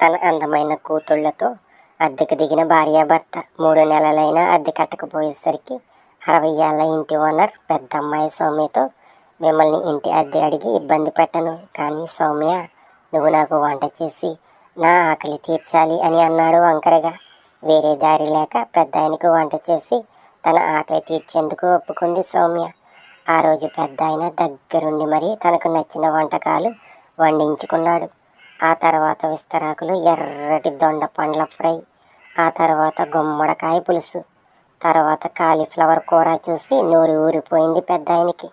తన అందమైన కూతుళ్ళతో అద్దెకు దిగిన భార్యాభర్త మూడు నెలలైనా అద్దె కట్టకపోయేసరికి అరవై ఏళ్ళ ఇంటి ఓనర్ పెద్దమ్మాయి సౌమ్యతో మిమ్మల్ని ఇంటి అద్దె అడిగి ఇబ్బంది పెట్టను. కానీ సౌమ్య నువ్వు నాకు వంట చేసి నా ఆకలి తీర్చాలి అని అన్నాడు వంకరగా. వేరే దారి లేక పెద్ద ఆయనకు వంట చేసి తన ఆకలి తీర్చేందుకు ఒప్పుకుంది సౌమ్య. ఆ రోజు పెద్ద ఆయన దగ్గరుండి మరీ తనకు నచ్చిన వంటకాలు వండించుకున్నాడు. ఆ తర్వాత విస్తరాకులు ఎర్రటి దొండ పండ్ల ఫ్రై ఆ తర్వాత గుమ్మడికాయ పులుసు తర్వాత కాలీఫ్లవర్ కూర చూసి నోరు ఊరిపోయింది పెద్ద ఆయనకి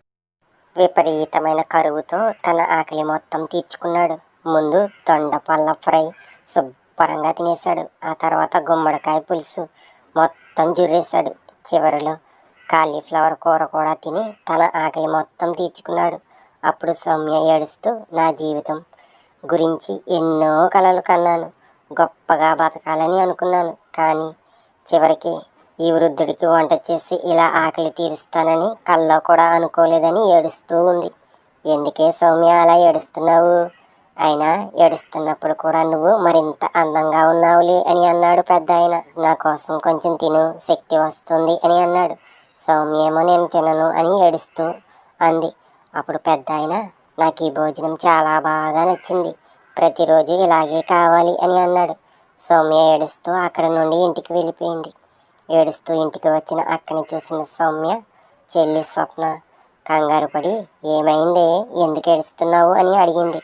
విపరీతమైన కరువుతో తన ఆకలి మొత్తం తీర్చుకున్నాడు. ముందు దొండ పళ్ళ ఫ్రై శుభ్రంగా తినేశాడు. ఆ తర్వాత గుమ్మడికాయ పులుసు మొత్తం జుర్రేశాడు. చివరిలో కాలీఫ్లవర్ కూర కూడా తిని తన ఆకలి మొత్తం తీర్చుకున్నాడు. అప్పుడు సౌమ్య ఏడుస్తూ నా జీవితం గురించి ఎన్నో కలలు కన్నాను. గొప్పగా బతకాలని అనుకున్నాను. కానీ చివరికి ఈ వృద్ధుడికి వంట చేసి ఇలా ఆకలి తీరుస్తానని కల్లో కూడా అనుకోలేదని ఏడుస్తూ ఉంది. ఎందుకే సౌమ్య అలా ఏడుస్తున్నావు? అయినా ఏడుస్తున్నప్పుడు కూడా నువ్వు మరింత అందంగా ఉన్నావులే అని అన్నాడు పెద్ద ఆయన నా కోసం కొంచెం తిను శక్తి వస్తుంది అని అన్నాడు. సౌమ్యేమో నేను తినను అని ఏడుస్తూ అంది. అప్పుడు పెద్ద ఆయన నాకు ఈ భోజనం చాలా బాగా నచ్చింది. ప్రతిరోజు ఇలాగే కావాలి అని అన్నాడు. సౌమ్య ఏడుస్తూ అక్కడ నుండి ఇంటికి వెళ్ళిపోయింది. ఏడుస్తూ ఇంటికి వచ్చిన అక్కని చూసిన సౌమ్య చెల్లి స్వప్న కంగారు పడి ఏమైంది? ఎందుకు ఏడుస్తున్నావు? అని అడిగింది.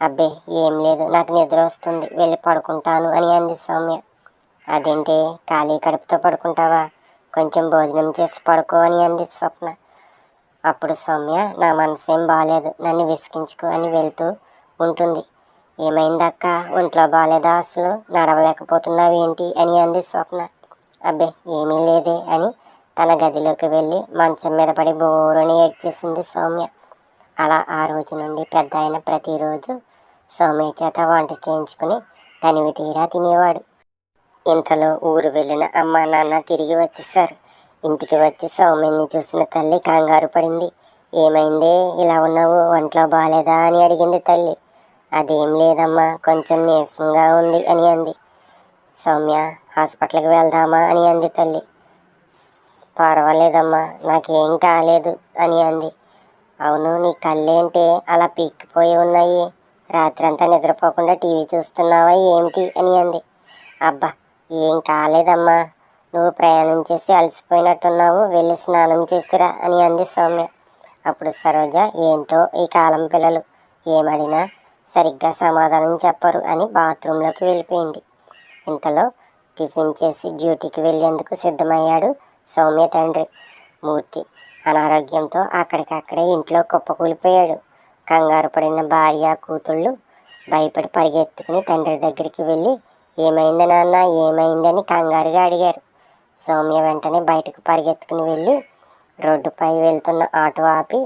అబ్బే ఏం లేదు నాకు నిద్ర వస్తుంది వెళ్ళి పడుకుంటాను అని అంది సౌమ్య. అదేంటి ఖాళీ కడుపుతో పడుకుంటావా? కొంచెం భోజనం చేసి పడుకో అని అంది స్వప్న. అప్పుడు సౌమ్య నా మనసేం బాగాలేదు నన్ను విసిగించుకో అని వెళ్తూ ఉంటుంది. ఏమైందక్క? ఒంట్లో బాగాలేదా అసలు? నడవలేకపోతున్నావు ఏంటి అని అంది స్వప్న. అబ్బే ఏమీ లేదే అని తన గదిలోకి వెళ్ళి మంచం మీద పడి బోరుని ఏడ్చేసింది సౌమ్య. అలా ఆ రోజు నుండి పెద్ద ఆయన ప్రతిరోజు సౌమ్య చేత వంట చేయించుకుని తనివి తీరా తినేవాడు. ఇంతలో ఊరు వెళ్ళిన అమ్మ నాన్న తిరిగి వచ్చేసారు ఇంటికి వచ్చి సౌమ్యని చూసిన తల్లి కంగారు పడింది. ఏమైంది? ఇలా ఉన్నావు? ఒంట్లో బాగాలేదా అని అడిగింది తల్లి. అదేం లేదమ్మా కొంచెం నీరసంగా ఉంది అని అంది. సౌమ్య హాస్పిటల్కి వెళ్దామా అని అంది తల్లి. పర్వాలేదమ్మా నాకేం కాలేదు అని అంది. అవును నీ కళ్ళేంటి అలా పీక్కిపోయి ఉన్నాయి? రాత్రంతా నిద్రపోకుండా టీవీ చూస్తున్నావా ఏమిటి అని అంది. అబ్బా ఏం కాలేదమ్మా నువ్వు ప్రయాణం చేసి అలసిపోయినట్టున్నావు వెళ్ళి స్నానం చేసిరా అని అంది సౌమ్య. అప్పుడు సరోజ ఏంటో ఈ కాలం పిల్లలు ఏమడినా సరిగ్గా సమాధానం చెప్పరు అని బాత్రూంలోకి వెళ్ళిపోయింది. ఇంతలో టిఫిన్ చేసి డ్యూటీకి వెళ్ళేందుకు సిద్ధమయ్యాడు సౌమ్య తండ్రి. మూర్తి అనారోగ్యంతో అక్కడికక్కడే ఇంట్లో కుప్పకూలిపోయాడు. కంగారు పడిన భార్య కూతుళ్ళు భయపడి పరిగెత్తుకుని తండ్రి దగ్గరికి వెళ్ళి ఏమైంది నాన్న ఏమైందని కంగారుగా అడిగారు. సౌమ్య వెంటనే బయటకు పరిగెత్తుకుని వెళ్ళి రోడ్డుపై వెళ్తున్న ఆటో ఆపి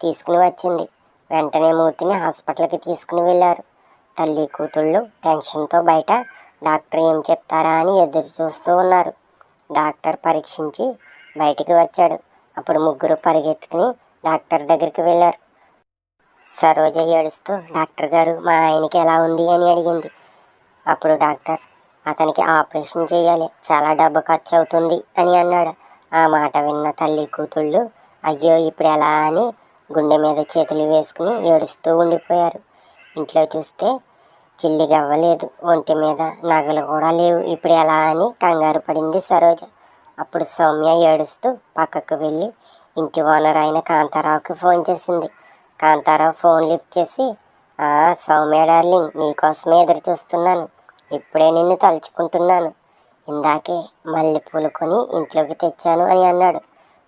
తీసుకుని వచ్చింది. వెంటనే మూర్తిని హాస్పిటల్కి తీసుకుని వెళ్ళారు. తల్లి కూతుళ్ళు టెన్షన్తో బయట డాక్టర్ ఏం చెప్తారా అని ఎదురు చూస్తూ ఉన్నారు. డాక్టర్ పరీక్షించి బయటికి వచ్చాడు. అప్పుడు ముగ్గురు పరిగెత్తుకుని డాక్టర్ దగ్గరికి వెళ్ళారు. సరోజ ఏడుస్తూ డాక్టర్ గారు మా ఆయనకి ఎలా ఉంది? అని అడిగింది. అప్పుడు డాక్టర్ అతనికి ఆపరేషన్ చేయాలి. చాలా డబ్బు ఖర్చు అవుతుంది అని అన్నాడు. ఆ మాట విన్న తల్లి కూతుళ్ళు అయ్యో ఇప్పుడు ఎలా? అని గుండె మీద చేతులు వేసుకుని ఏడుస్తూ ఉండిపోయారు. ఇంట్లో చూస్తే చిల్లిగా అవ్వలేదు ఒంటి మీద నగలు కూడా లేవు. ఇప్పుడు ఎలా అని కంగారు పడింది సరోజ. అప్పుడు సౌమ్య ఏడుస్తూ పక్కకు వెళ్ళి ఇంటి ఓనర్ అయిన కాంతారావుకి ఫోన్ చేసింది. కాంతారావు ఫోన్ లిఫ్ట్ చేసి సౌమ్య డార్లింగ్ నీకోసమే ఎదురు చూస్తున్నాను. ఇప్పుడే నిన్ను తలుచుకుంటున్నాను. ఇందాకే మల్లెపూలు కొని ఇంట్లోకి తెచ్చాను అని అన్నాడు.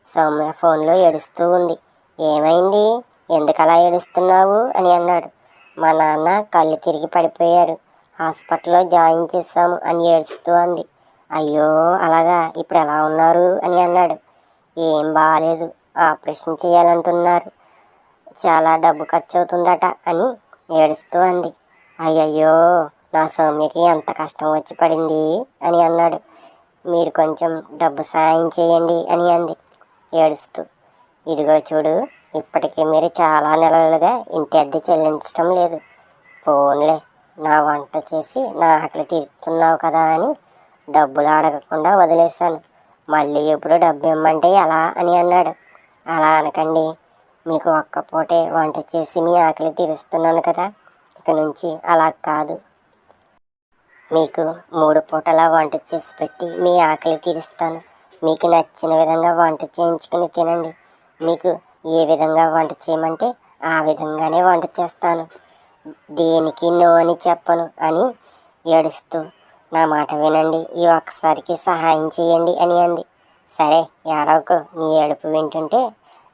సౌమ్య ఫోన్లో ఏడుస్తూ ఉంది. ఏమైంది? ఎందుకలా ఏడుస్తున్నావు? అని అన్నాడు. మా నాన్న కళ్ళు తిరిగి పడిపోయారు. హాస్పిటల్లో జాయిన్ చేశాము అని ఏడుస్తూ అంది. అయ్యో అలాగా? ఇప్పుడు ఎలా ఉన్నారు? అని అన్నాడు. ఏం బాగాలేదు ఆపరేషన్ చేయాలంటున్నారు. చాలా డబ్బు ఖర్చు అవుతుందట అని ఏడుస్తూ అంది. అయ్యయ్యో నా సౌమ్యకి ఎంత కష్టం వచ్చి పడింది? అని అన్నాడు. మీరు కొంచెం డబ్బు సాయం చేయండి అని అంది. ఏడుస్తూ ఇదిగో చూడు ఇప్పటికీ మీరు చాలా నెలలుగా ఇంటి అద్దె చెల్లించటం లేదు. ఫోన్లే నా వంట చేసి నా ఆకలి తీరుస్తున్నావు కదా అని డబ్బులు అడగకుండా వదిలేశాను. మళ్ళీ ఎప్పుడు డబ్బు ఇమ్మంటే ఎలా అని అన్నాడు. అలా అనకండి మీకు ఒక్క పూటే వంట చేసి మీ ఆకలి తీరుస్తున్నాను కదా ఇక నుంచి అలా కాదు. మీకు మూడు పూటలా వంట చేసి పెట్టి మీ ఆకలి తీరుస్తాను. మీకు నచ్చిన విధంగా వంట చేయించుకుని తినండి. మీకు ఏ విధంగా వంట చేయమంటే ఆ విధంగానే వంట చేస్తాను. దేనికి నో అని చెప్పను అని ఏడుస్తూ నా మాట వినండి. ఈ ఒక్కసారికి సహాయం చేయండి అని అంది. సరే ఏడవకు. నీ ఏడుపు వింటుంటే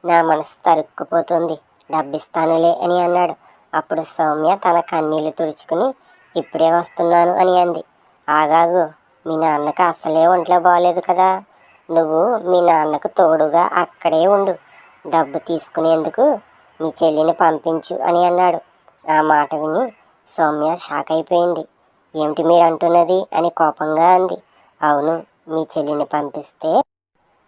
నా మనసు తరుక్కుపోతుంది. డబ్బిస్తానులే అని అన్నాడు. అప్పుడు సౌమ్య తన కన్నీళ్ళు తుడుచుకుని ఇప్పుడే వస్తున్నాను అని అంది. ఆగాగు మీ నాన్నకు అసలే ఒంట్లో బాగలేదు కదా. నువ్వు మీ నాన్నకు తోడుగా అక్కడే ఉండు. డబ్బు తీసుకునేందుకు మీ చెల్లిని పంపించు అని అన్నాడు. ఆ మాట విని సౌమ్య షాక్ అయిపోయింది. ఏమిటి మీరు అంటున్నది అని కోపంగా అంది. అవును మీ చెల్లిని పంపిస్తే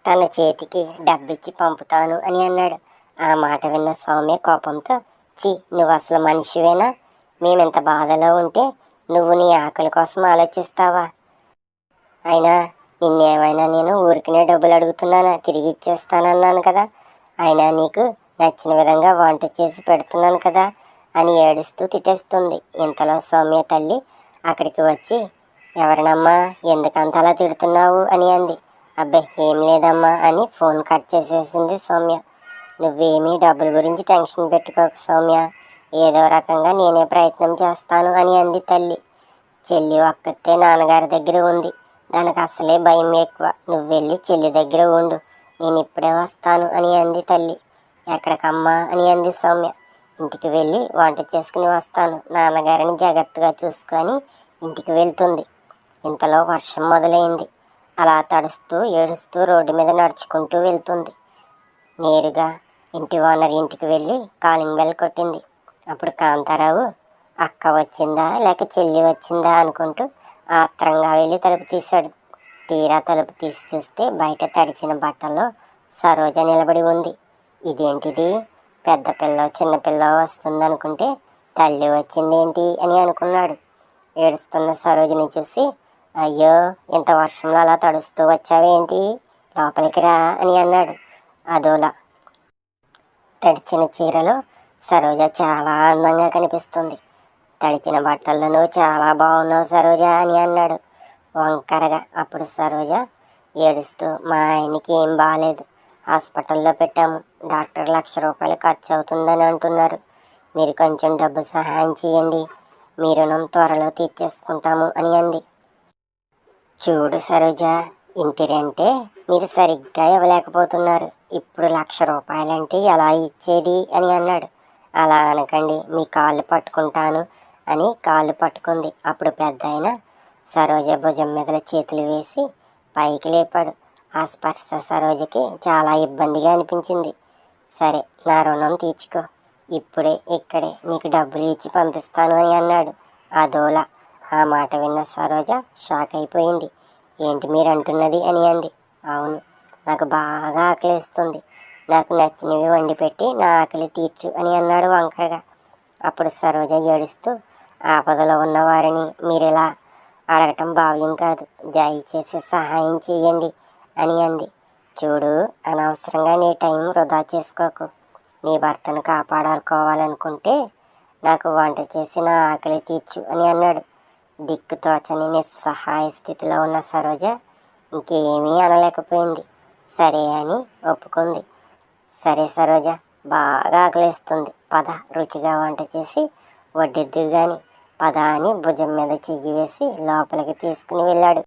తన చేతికి డబ్బిచ్చి పంపుతాను అని అన్నాడు. ఆ మాట విన్న సౌమ్య కోపంతో చి నువ్వు అసలు మనిషివేనా? మేమెంత బాధలో ఉంటే నువ్వు నీ ఆకలి కోసం ఆలోచిస్తావా? అయినా నిన్నేమైనా నేను ఊరికినే డబ్బులు అడుగుతున్నానా? తిరిగి ఇచ్చేస్తానన్నాను కదా. అయినా నీకు నచ్చిన విధంగా వంట చేసి పెడుతున్నాను కదా అని ఏడుస్తూ తిట్టేస్తుంది. ఇంతలో సౌమ్య తల్లి అక్కడికి వచ్చి ఎవరినమ్మా ఎందుకంత అలా తిడుతున్నావు? అని అంది. అబ్బే ఏం లేదమ్మా అని ఫోన్ కట్ చేసేసింది సౌమ్య. నువ్వేమీ డబ్బుల గురించి టెన్షన్ పెట్టుకోకు సౌమ్య. ఏదో రకంగా నేనే ప్రయత్నం చేస్తాను అని అంది తల్లి. చెల్లి ఒక్కతే నాన్నగారి దగ్గర ఉంది. దానికి అసలే భయం ఎక్కువ. నువ్వు వెళ్ళి చెల్లి దగ్గర ఉండు. నేను ఇప్పుడే వస్తాను అని అంది తల్లి. ఎక్కడికమ్మా అని అంది సౌమ్య. ఇంటికి వెళ్ళి వంట చేసుకుని వస్తాను. నాన్నగారిని జాగ్రత్తగా చూసుకొని ఇంటికి వెళ్తుంది. ఇంతలో వర్షం మొదలైంది. అలా తడుస్తూ ఏడుస్తూ రోడ్డు మీద నడుచుకుంటూ వెళ్తుంది. నేరుగా ఇంటి ఓనర్ ఇంటికి వెళ్ళి కాలింగ్ బెల్ కొట్టింది. అప్పుడు కాంతారావు అక్క వచ్చిందా? లేక చెల్లి వచ్చిందా? అనుకుంటూ ఆత్రంగా వెళ్ళి తలుపు తీశాడు. తీరా తలుపు తీసి చూస్తే బయట తడిచిన బట్టల్లో సరోజ నిలబడి ఉంది. ఇదేంటిది? పెద్ద పిల్ల చిన్నపిల్ల వస్తుందనుకుంటే తల్లి వచ్చింది తల్లి వచ్చిందేంటి అని అనుకున్నాడు. ఏడుస్తున్న సరోజని చూసి అయ్యో ఇంత వర్షంలో అలా తడుస్తూ వచ్చావేంటి? లోపలికి రా అని అన్నాడు అదోలా. తడిచిన చీరలో సరోజ చాలా అందంగా కనిపిస్తుంది. తడిచిన బట్టలను చాలా బాగున్నావు సరోజ అని అన్నాడు. వంకరగా అప్పుడు సరోజ ఏడుస్తూ మా ఆయనకి ఏం బాగాలేదు హాస్పిటల్లో పెట్టాము. డాక్టర్ లక్ష రూపాయలు ఖర్చు అవుతుందని అంటున్నారు. మీరు కొంచెం డబ్బు సహాయం చేయండి. మీ రుణం త్వరలో తీర్చేసుకుంటాము అని అంది. చూడు సరోజ ఇంటి రెంటే మీరు సరిగ్గా ఇవ్వలేకపోతున్నారు. ఇప్పుడు లక్ష రూపాయలంటే ఎలా ఇచ్చేది? అని అన్నాడు. అలా అనకండి మీ కాళ్ళు పట్టుకుంటాను అని కాళ్ళు పట్టుకుంది. అప్పుడు పెద్ద ఆయన సరోజ భుజం మీద చేతులు వేసి పైకి లేపాడు. ఆ స్పర్శ సరోజకి చాలా ఇబ్బందిగా అనిపించింది. సరే నా రుణం తీర్చుకో. ఇప్పుడే ఇక్కడే నీకు డబ్బులు ఇచ్చి పంపిస్తాను అని అన్నాడు. ఆ దోల ఆ మాట విన్న సరోజ షాక్ అయిపోయింది. ఏంటి మీరు అంటున్నది అని అంది. అవును నాకు బాగా ఆకలిస్తుంది. నాకు నచ్చినవి వండి పెట్టి నా ఆకలి తీర్చు అని అన్నాడు వంకరగా. అప్పుడు సరోజ ఏడుస్తూ ఆపదలో ఉన్న వారిని మీరు ఇలా అడగటం భావ్యం కాదు. దయచేసి సహాయం చేయండి అని అంది. చూడు అనవసరంగా నీ టైం వృధా చేసుకోకు. నీ భర్తను కాపాడాలనుకోవాలనుకుంటే నాకు వంట చేసి నా ఆకలి తీర్చు అని అన్నాడు. దిక్కు తోచని నిస్సహాయ స్థితిలో ఉన్న సరోజ ఇంకేమీ అనలేకపోయింది. సరే అని ఒప్పుకుంది. సరే సరోజ బాగా ఆకలిస్తుంది. పద రుచిగా వంట చేసి వడ్డిద్దు కానీ పద అని భుజం మీద చెయ్యి వేసి లోపలికి తీసుకుని వెళ్ళాడు.